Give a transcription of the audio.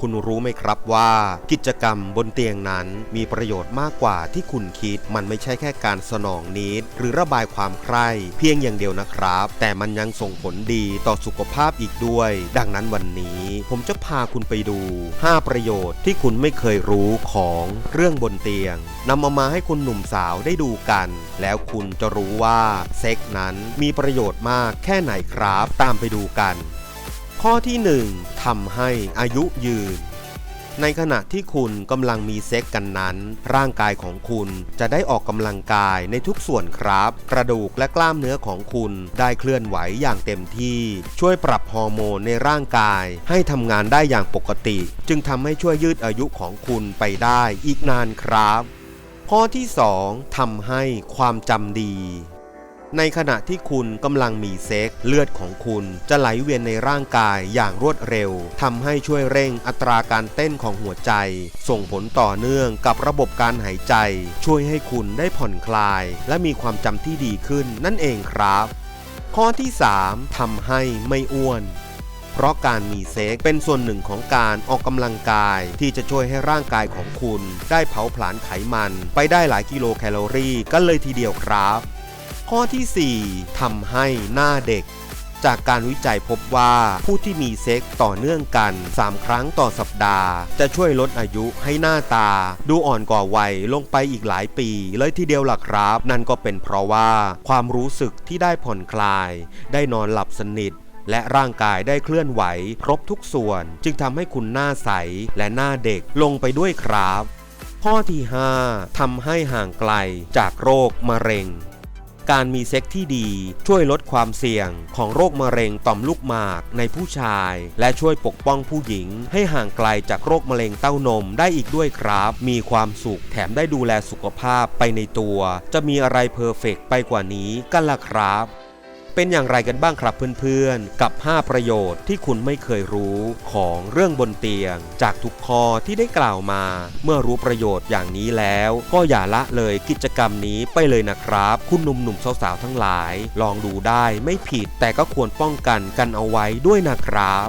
คุณรู้ไหมครับว่ากิจกรรมบนเตียงนั้นมีประโยชน์มากกว่าที่คุณคิด มันไม่ใช่แค่การสนองนิดหรือระบายความใคร่เพียงอย่างเดียวนะครับ แต่มันยังส่งผลดีต่อสุขภาพอีกด้วย ดังนั้นวันนี้ผมจะพาคุณไปดู 5 ประโยชน์ที่คุณไม่เคยรู้ของเรื่องบนเตียงนำเอามาให้คุณหนุ่มสาวได้ดูกัน แล้วคุณจะรู้ว่าเซ็กนั้นมีประโยชน์มากแค่ไหนครับ ตามไปดูกัน ข้อที่ 1ทำให้อายุยืน ในขณะที่คุณกำลังมีเซ็กกันนั้น ร่างกายของคุณจะได้ออกกำลังกายในทุกส่วนครับ กระดูกและกล้ามเนื้อของคุณได้เคลื่อนไหวอย่างเต็มที่ ช่วยปรับฮอร์โมนในร่างกายให้ทำงานได้อย่างปกติ จึงทำให้ช่วยยืดอายุของคุณไปได้อีกนานครับ ข้อที่ 2ทำให้ความจำดี ในขณะที่คุณกำลังมีเซ็กเลือดของคุณจะไหลเวียนในร่างกายอย่างรวดเร็วทำให้ช่วยเร่งอัตราการเต้นของหัวใจ ส่งผลต่อเนื่องกับระบบการหายใจ ช่วยให้คุณได้ผ่อนคลาย และมีความจำที่ดีขึ้นนั่นเองครับ ข้อที่ 3ทำให้ไม่อ้วนเพราะการมีเซ็กเป็นส่วนหนึ่งของการออกกำลังกายที่จะช่วยให้ร่างกายของคุณ ได้เผาผลาญไขมัน ไปได้หลายกิโลแคลอรี่กันเลยทีเดียวครับ ข้อที่ 4ทำให้หน้าเด็ก จากการวิจัยพบว่าผู้ที่มีเซ็กต่อเนื่องกัน 3 ครั้งต่อสัปดาห์ จะช่วยลดอายุให้หน้าตา ดูอ่อนกว่าวัยลงไปอีกหลายปี เลยทีเดียวล่ะครับ นั่นก็เป็นเพราะว่าความรู้สึกที่ได้ผ่อนคลาย ได้นอนหลับสนิทและร่างกายได้เคลื่อนไหว ครบทุกส่วน จึงทำให้คุณหน้าใสและหน้าเด็กลงไปด้วยครับ ข้อที่ 5ทำให้ห่างไกลจากโรคมะเร็ง การมีเซ็กที่ดี ช่วยลดความเสี่ยงของโรคมะเร็งต่อมลูกหมากในผู้ชาย และช่วยปกป้องผู้หญิง ให้ห่างไกลจากโรคมะเร็งเต้านมได้อีกด้วยครับ มีความสุขแถมได้ดูแลสุขภาพไปในตัว จะมีอะไรเพอร์เฟกต์ไปกว่านี้กันล่ะครับ เป็นอย่างไรกันบ้างครับเพื่อนๆ กับ 5 ประโยชน์ที่คุณไม่เคยรู้ของเรื่องบนเตียง จากทุกข้อที่ได้กล่าวมา เมื่อรู้ประโยชน์อย่างนี้แล้ว ก็อย่าละเลยกิจกรรมนี้ไปเลยนะครับ คุณหนุ่มๆสาวๆทั้งหลาย ลองดูได้ไม่ผิดแต่ก็ควรป้องกันกันเอาไว้ด้วยนะครับ